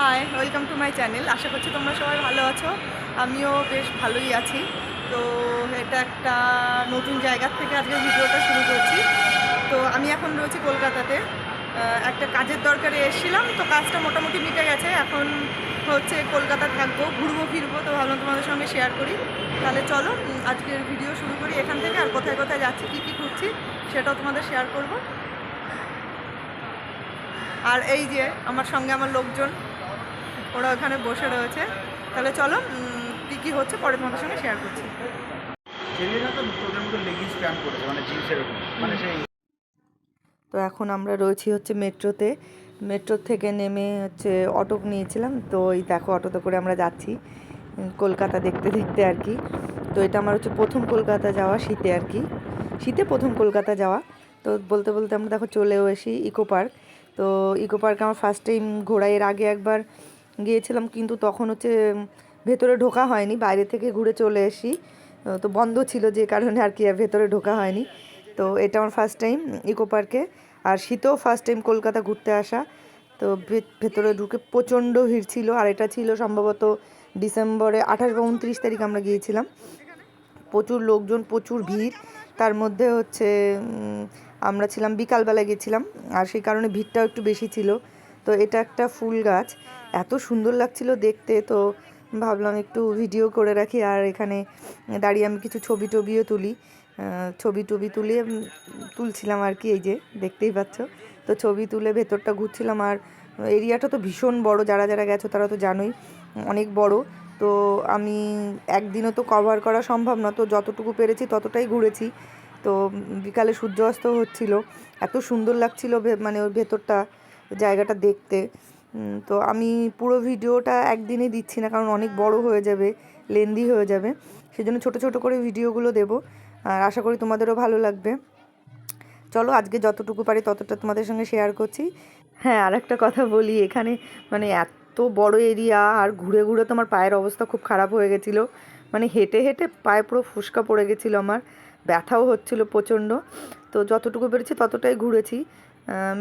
Hi welcome to my channel আশা করছি তোমরা সবাই ভালো আছো। আমিও বেশ ভালোই আছি। তো এটা একটা নতুন জায়গার থেকে আজকে ভিডিওটা শুরু করছি। তো আমি এখন রয়েছি কলকাতাতে। একটা কাজের দরকারে এসেছিলাম, তো কাজটা মোটামুটি মিটে গেছে। এখন হচ্ছে কলকাতা থাকব, ঘুরবো, ফিরবো, তো ভাবলাম তোমাদের সঙ্গে শেয়ার করি। তাহলে চলো আজকের ভিডিও শুরু করি এখান থেকে, আর কোথায় কোথায় যাচ্ছি, কী কী ঘুরছি, সেটাও তোমাদের শেয়ার করব। আর এই যে, আমার সঙ্গে আমার লোকজন। ওরা ওখানে বসে রয়েছে। তাহলে চলো কী কী হচ্ছে পরে তোমাদের সঙ্গে শেয়ার করছি। ছেলেরা তো তোদের মতো লেগিংস প্যান্ট পরেছে মানে মানে সেই তো এখন আমরা রয়েছি হচ্ছে মেট্রোতে। মেট্রো থেকে নেমে হচ্ছে অটো নিয়েছিলাম তো এই দেখো অটোতে করে আমরা যাচ্ছি কলকাতা দেখতে দেখতে আর কি। তো এটা আমার হচ্ছে প্রথম কলকাতা যাওয়া শীতে আর কি। শীতে প্রথম কলকাতা যাওয়া। তো বলতে বলতে আমরা দেখো চলেও এসি ইকো পার্ক। তো ইকো পার্কে আমার ফার্স্ট টাইম ঘোরা এর আগে একবার গিয়েছিলাম, কিন্তু তখন হচ্ছে ভেতরে ঢোকা হয়নি, বাইরে থেকে ঘুরে চলে এসি। তো- বন্ধ ছিল যে কারণে আর কি ভেতরে ঢোকা হয়নি। তো এটা আমার ফার্স্ট টাইম ইকো পার্কে আর শীতেও ফার্স্ট টাইম কলকাতা ঘুরতে আসা। তো ভেতরে ঢুকে প্রচণ্ড ভিড় ছিল। আর এটা ছিল সম্ভবত ডিসেম্বরে আঠাশ বা উনত্রিশ তারিখ আমরা গিয়েছিলাম। প্রচুর লোকজন, প্রচুর ভিড়। তার মধ্যে হচ্ছে আমরা ছিলাম বিকালবেলা গেছিলাম। আর সেই কারণে ভিড়টাও একটু বেশি ছিল। তো এটা একটা ফুল গাছ। এত সুন্দর লাগছিল দেখতে, তো ভাবলাম একটু ভিডিও করে রাখি। আর এখানে দাঁড়িয়ে আমি কিছু ছবি টবিও তুলি। ছবি টবি তুলে তুলছিলাম আর কি, এই যে দেখতেই পাচ্ছ। তো ছবি তুলে ভেতরটা ঘুরছিলাম। আর এরিয়াটা তো ভীষণ বড়, যারা যারা গেছো তারা তো জানোই, অনেক বড়। তো আমি একদিনও তো কভার করা সম্ভব না, তো যতটুকু পেরেছি ততটাই ঘুরেছি। তো বিকালে সূর্য অস্ত হচ্ছিল। এত সুন্দর লাগছিল মানে ওর ভেতরটা। জায়গাটা দেখতে। তো আমি পুরো ভিডিওটা একদিনে দিচ্ছি না, কারণ অনেক বড় হয়ে যাবে, লেন্দি হয়ে যাবে। সেজন্য ছোট ছোট করে ভিডিওগুলো দেবো, আর আশা করি তোমাদেরও ভালো লাগবে। চলো, আজকে যতটুকু পারি ততটা তোমাদের সঙ্গে শেয়ার করছি। হ্যাঁ আর একটা কথা বলি, এখানে মানে এত বড় এরিয়া আর ঘুরে ঘুরে তোমার পায়ের অবস্থা খুব খারাপ হয়ে গেছিল। মানে হেঁটে হেঁটে পায়ে পুরো ফুসকা পড়ে গেছিল আমার, ব্যথাও হচ্ছিল প্রচণ্ড। তো যতটুকু পেরেছি ততটাই ঘুরেছি।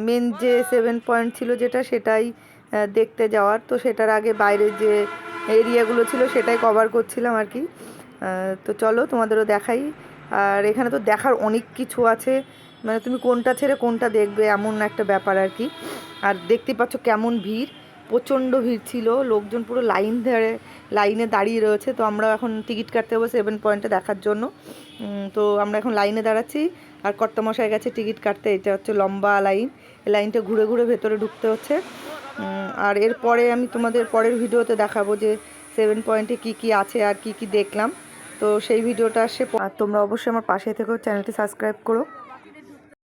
মেন যে সেভেন পয়েন্ট ছিল যেটা সেটাই দেখতে যাওয়ার। তো সেটার আগে বাইরের যে এরিয়াগুলো ছিল সেটাই কভার করছিলাম আর কি। তো চলো তোমাদেরও দেখাই। আর এখানে তো দেখার অনেক কিছু আছে। মানে তুমি কোনটা ছেড়ে কোনটা দেখবে এমন একটা ব্যাপার আর কি। আর দেখতে পাচ্ছ কেমন ভিড়। প্রচণ্ড ভিড় ছিল, লোকজন পুরো লাইন ধরে, লাইনে দাঁড়িয়ে রয়েছে। তো আমরা এখন টিকিট কাটতে হবে সেভেন পয়েন্টে দেখার জন্য। তো আমরা এখন লাইনে দাঁড়াচ্ছি। আর কর্তামশাই গেছে টিকিট কাটতে। এটা হচ্ছে লম্বা লাইন। লাইনটা ঘুরে ঘুরে ভেতরে ঢুকতে হচ্ছে। আর এরপরে আমি তোমাদের পরের ভিডিওতে দেখাবো যে সেভেন পয়েন্টে কি কি আছে আর কি কি দেখলাম। তো সেই ভিডিওটা আসে তোমরা অবশ্যই আমার পাশে থেকেও চ্যানেলটি সাবস্ক্রাইব করো।